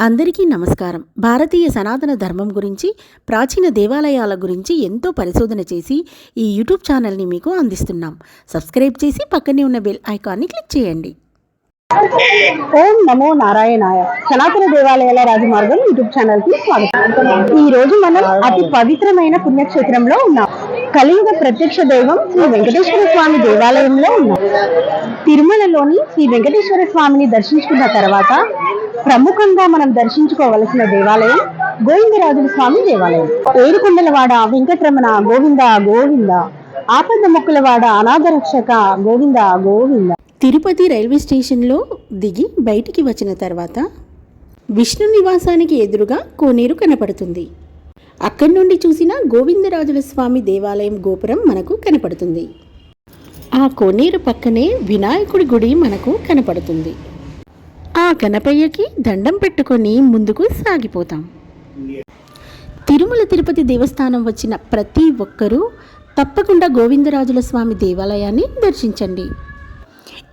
అందరికీ నమస్కారం. భారతీయ సనాతన ధర్మం గురించి ప్రాచీన దేవాలయాల గురించి ఎంతో పరిశోధన చేసి ఈ యూట్యూబ్ ఛానల్ని మీకు అందిస్తున్నాం. సబ్స్క్రైబ్ చేసి పక్కనే ఉన్న బెల్ ఐకాన్ని క్లిక్ చేయండి. ఓం నమో నారాయణాయ. సనాతన దేవాలయాల రాజమార్గం యూట్యూబ్ ఛానల్కి స్వాగతం. ఈ రోజు మనం అతి పవిత్రమైన పుణ్యక్షేత్రంలో ఉన్నాం. కలియుగ ప్రత్యక్ష దైవం శ్రీ వెంకటేశ్వర స్వామి దేవాలయంలో ఉన్నాం. తిరుమలలోని శ్రీ వెంకటేశ్వర స్వామిని దర్శించుకున్న తర్వాత ప్రముఖంగా మనం దర్శించుకోవలసిన దేవాలయం గోవిందరాజుల స్వామి దేవాలయం. ఏడుకొండలవాడ వెంకటరమణ గోవింద గోవింద. ఆపద మొక్కులవాడ అనాథరక్షక గోవింద గోవింద. తిరుపతి రైల్వే స్టేషన్లో దిగి బయటికి వచ్చిన తర్వాత విష్ణు నివాసానికి ఎదురుగా కోనేరు కనపడుతుంది. అక్కడి నుండి చూసిన గోవిందరాజుల స్వామి దేవాలయం గోపురం మనకు కనపడుతుంది. ఆ కోనేరు పక్కనే వినాయకుడి గుడి మనకు కనపడుతుంది. ఆ గణపయ్యకి దండం పెట్టుకొని ముందుకు సాగిపోతాం. తిరుమల తిరుపతి దేవస్థానం వచ్చిన ప్రతి ఒక్కరూ తప్పకుండా గోవిందరాజుల స్వామి దేవాలయాన్ని దర్శించండి.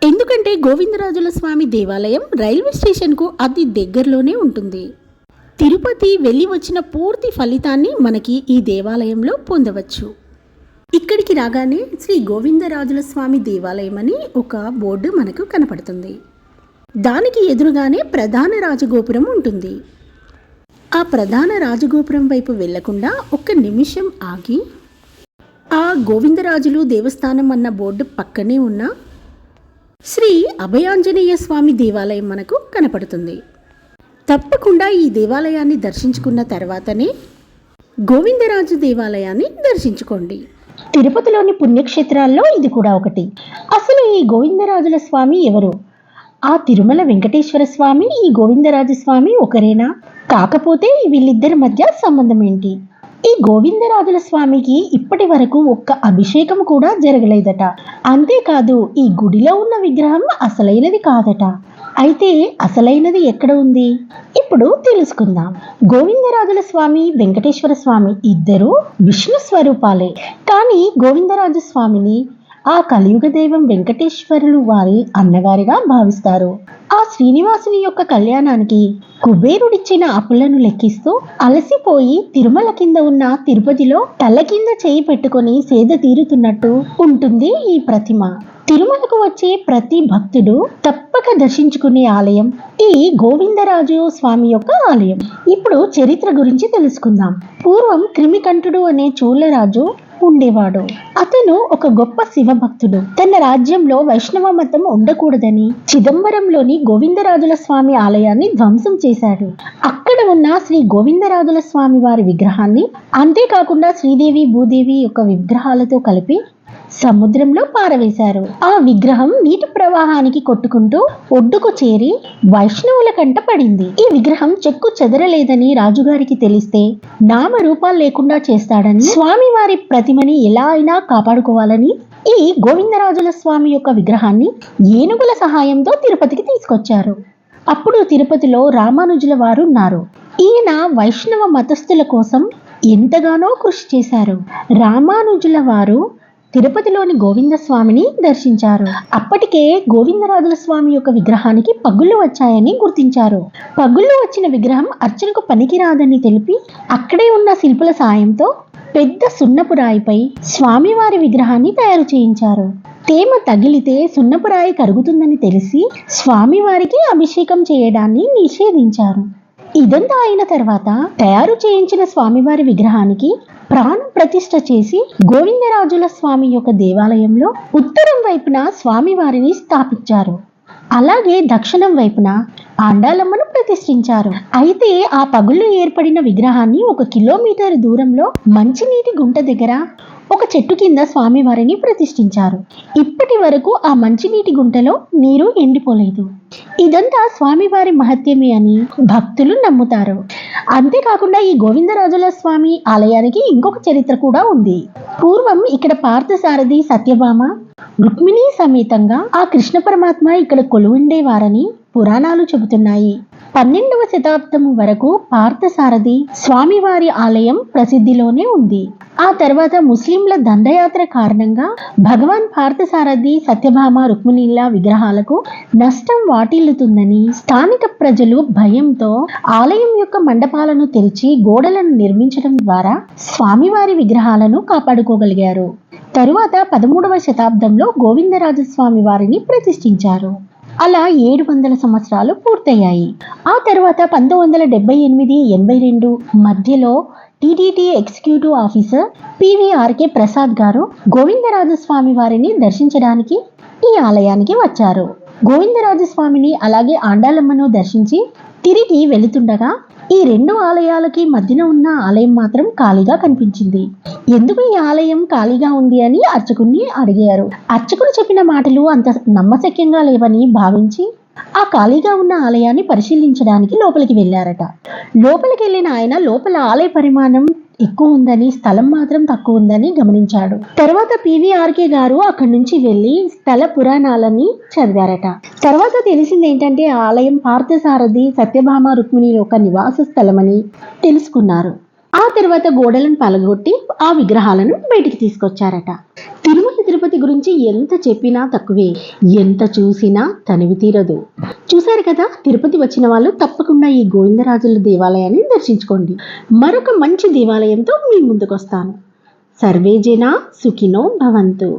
ఎందుకంటే గోవిందరాజుల స్వామి దేవాలయం రైల్వే స్టేషన్కు అతి దగ్గరలోనే ఉంటుంది. తిరుపతి వెళ్ళి వచ్చిన పూర్తి ఫలితాన్ని మనకి ఈ దేవాలయంలో పొందవచ్చు. ఇక్కడికి రాగానే శ్రీ గోవిందరాజుల స్వామి దేవాలయం అని ఒక బోర్డు మనకు కనపడుతుంది. దానికి ఎదురుగానే ప్రధాన రాజగోపురం ఉంటుంది. ఆ ప్రధాన రాజగోపురం వైపు వెళ్ళకుండా ఒక్క నిమిషం ఆగి ఆ గోవిందరాజులు దేవస్థానం అన్న బోర్డు పక్కనే ఉన్న శ్రీ అభయాంజనేయ స్వామి దేవాలయం మనకు కనపడుతుంది. తప్పకుండా ఈ దేవాలయాన్ని దర్శించుకున్న తర్వాతనే గోవిందరాజు దేవాలయాన్ని దర్శించుకోండి. తిరుపతిలోని పుణ్యక్షేత్రాల్లో ఇది కూడా ఒకటి. అసలు ఈ గోవిందరాజుల స్వామి ఎవరు? ఆ తిరుమల వెంకటేశ్వర స్వామి ఈ గోవిందరాజు స్వామి ఒకరేనా? కాకపోతే వీళ్ళిద్దరి మధ్య సంబంధం ఏంటి? ఈ గోవిందరాజుల స్వామికి ఇప్పటి వరకు ఒక్క అభిషేకం కూడా జరగలేదట. అంతేకాదు ఈ గుడిలో ఉన్న విగ్రహం అసలైనది కాదట. అయితే అసలైనది ఎక్కడ ఉంది? ఇప్పుడు తెలుసుకుందాం. గోవిందరాజుల స్వామి వెంకటేశ్వర స్వామి ఇద్దరు విష్ణు స్వరూపాలే. కానీ గోవిందరాజు స్వామిని ఆ కలియుగ దైవం వెంకటేశ్వరులు వారి అన్నగారిగా భావిస్తారు. ఆ శ్రీనివాసుని యొక్క కళ్యాణానికి కుబేరుడిచ్చిన అప్పులను లెక్కిస్తూ అలసిపోయి తిరుమల కింద ఉన్న తిరుపతిలో తల కింద చేయి పెట్టుకొని సేద తీరుతున్నట్టు ఉంటుంది ఈ ప్రతిమ. తిరుమలకు వచ్చే ప్రతి భక్తుడు తప్పక దర్శించుకునే ఆలయం ఈ గోవిందరాజు స్వామి యొక్క ఆలయం. ఇప్పుడు చరిత్ర గురించి తెలుసుకుందాం. పూర్వం క్రిమికంఠుడు అనే చోళరాజు ఉండేవాడు. అతను ఒక గొప్ప శివభక్తుడు. తన రాజ్యంలో వైష్ణవ మతం ఉండకూడదని చిదంబరంలోని గోవిందరాజుల స్వామి ఆలయాన్ని ధ్వంసం చేశాడు. అక్కడ ఉన్న శ్రీ గోవిందరాజుల స్వామి వారి విగ్రహాన్ని అంతేకాకుండా శ్రీదేవి భూదేవి యొక్క విగ్రహాలతో కలిపి సముద్రంలో పారవేశారు. ఆ విగ్రహం నీటి ప్రవాహానికి కొట్టుకుంటూ ఒడ్డుకు చేరి వైష్ణవుల కంట పడింది. ఈ విగ్రహం చెక్కు చెదరలేదని రాజుగారికి తెలిస్తే నామరూపాలు లేకుండా చేస్తాడని స్వామివారి ప్రతిమని ఎలా అయినా కాపాడుకోవాలని ఈ గోవిందరాజుల స్వామి యొక్క విగ్రహాన్ని ఏనుగుల సహాయంతో తిరుపతికి తీసుకొచ్చారు. అప్పుడు తిరుపతిలో రామానుజుల వారు ఉన్నారు. ఈయన వైష్ణవ మతస్థుల కోసం ఎంతగానో కృషి చేశారు. రామానుజుల వారు తిరుపతిలోని గోవింద స్వామిని దర్శించారు. అప్పటికే గోవిందరాజుల స్వామి యొక్క విగ్రహానికి పగుళ్ళు వచ్చాయని గుర్తించారు. పగుళ్ళు వచ్చిన విగ్రహం అర్చనకు పనికిరాదని తెలిపి అక్కడే ఉన్న శిల్పుల సాయంతో పెద్ద సున్నపు రాయిపై స్వామివారి విగ్రహాన్ని తయారు చేయించారు. తేమ తగిలితే సున్నపు రాయి కరుగుతుందని తెలిసి స్వామివారికి అభిషేకం చేయడాన్ని నిషేధించారు. ఇదంతా అయిన తర్వాత తయారు చేయించిన స్వామివారి విగ్రహానికి ప్రాణం ప్రతిష్ఠ చేసి గోవిందరాజుల స్వామి యొక్క దేవాలయంలో ఉత్తరం వైపున స్వామివారిని స్థాపించారు. అలాగే దక్షిణం వైపున ఆండాలమ్మను ప్రతిష్ఠించారు. అయితే ఆ పగుళ్ళు ఏర్పడిన విగ్రహాన్ని ఒక కిలోమీటర్ దూరంలో మంచినీటి గుంట దగ్గర ఒక చెట్టు కింద స్వామివారిని ప్రతిష్ఠించారు. ఇప్పటి వరకు ఆ మంచినీటి గుంటలో నీరు ఎండిపోలేదు. ఇదంతా స్వామివారి మహత్యమే అని భక్తులు నమ్ముతారు. అంతేకాకుండా ఈ గోవిందరాజుల స్వామి ఆలయానికి ఇంకొక చరిత్ర కూడా ఉంది. పూర్వం ఇక్కడ పార్థసారథి సత్యభామ రుక్మిణి సమేతంగా ఆ కృష్ణ పరమాత్మ ఇక్కడ కొలువుండేవారని పురాణాలు చెబుతున్నాయి. పన్నెండవ శతాబ్దం వరకు పార్థసారథి స్వామివారి ఆలయం ప్రసిద్ధిలోనే ఉంది. ఆ తర్వాత ముస్లింల దండయాత్ర కారణంగా భగవాన్ పార్థసారథి సత్యభామ రుక్మిణీల విగ్రహాలకు నష్టం వాటిల్లుతుందని స్థానిక ప్రజలు భయంతో ఆలయం యొక్క మండపాలను తెరిచి గోడలను నిర్మించడం ద్వారా స్వామివారి విగ్రహాలను కాపాడుకోగలిగారు. తరువాత పదమూడవ శతాబ్దంలో గోవిందరాజస్వామి వారిని ప్రతిష్ఠించారు. అలా ఏడు వందల సంవత్సరాలు పూర్తయ్యాయి. ఆ తర్వాత పంతొమ్మిది వందల డెబ్బై ఎనిమిది ఎనభై రెండు మధ్యలో TTD executive officer PVRK Prasad garu Govindarajaswami వారిని దర్శించడానికి ఈ ఆలయానికి వచ్చారు. గోవిందరాజస్వామిని అలాగే ఆండాలమ్మను దర్శించి తిరిగి వెళుతుండగా ఈ రెండు ఆలయాలకి మధ్యన ఉన్న ఆలయం మాత్రం ఖాళీగా కనిపించింది. ఎందుకు ఈ ఆలయం ఖాళీగా ఉంది అని అర్చకుడిని అడిగారు. అర్చకుడు చెప్పిన మాటలు అంత నమ్మశక్యంగా లేవని భావించి ఆ ఖాళీగా ఉన్న ఆలయాన్ని పరిశీలించడానికి లోపలికి వెళ్ళారట. లోపలికి వెళ్ళిన ఆయన లోపల ఆలయ పరిమాణం ఎక్కువ ఉందని స్థలం మాత్రం తక్కువ ఉందని గమనించాడు. తర్వాత పివిఆర్కే గారు అక్కడి నుంచి వెళ్ళి స్థల పురాణాలని చదివారట. తర్వాత తెలిసింది ఏంటంటే ఆలయం పార్థసారథి సత్యభామ రుక్మిణి యొక్క నివాస స్థలమని తెలుసుకున్నారు. ఆ తర్వాత గోడలను పలగొట్టి ఆ విగ్రహాలను బయటికి తీసుకొచ్చారట. తిరుపతి గురించి ఎంత చెప్పినా తక్కువే ఎంత చూసినా తనివి తీరదు. చూశారు కదా తిరుపతి వచ్చిన వాళ్ళు తప్పకుండా ఈ గోవిందరాజుల దేవాలయాన్ని దర్శించుకోండి. మరొక మంచి దేవాలయంతో మీ ముందుకు వస్తాను సుఖినో భవంతు.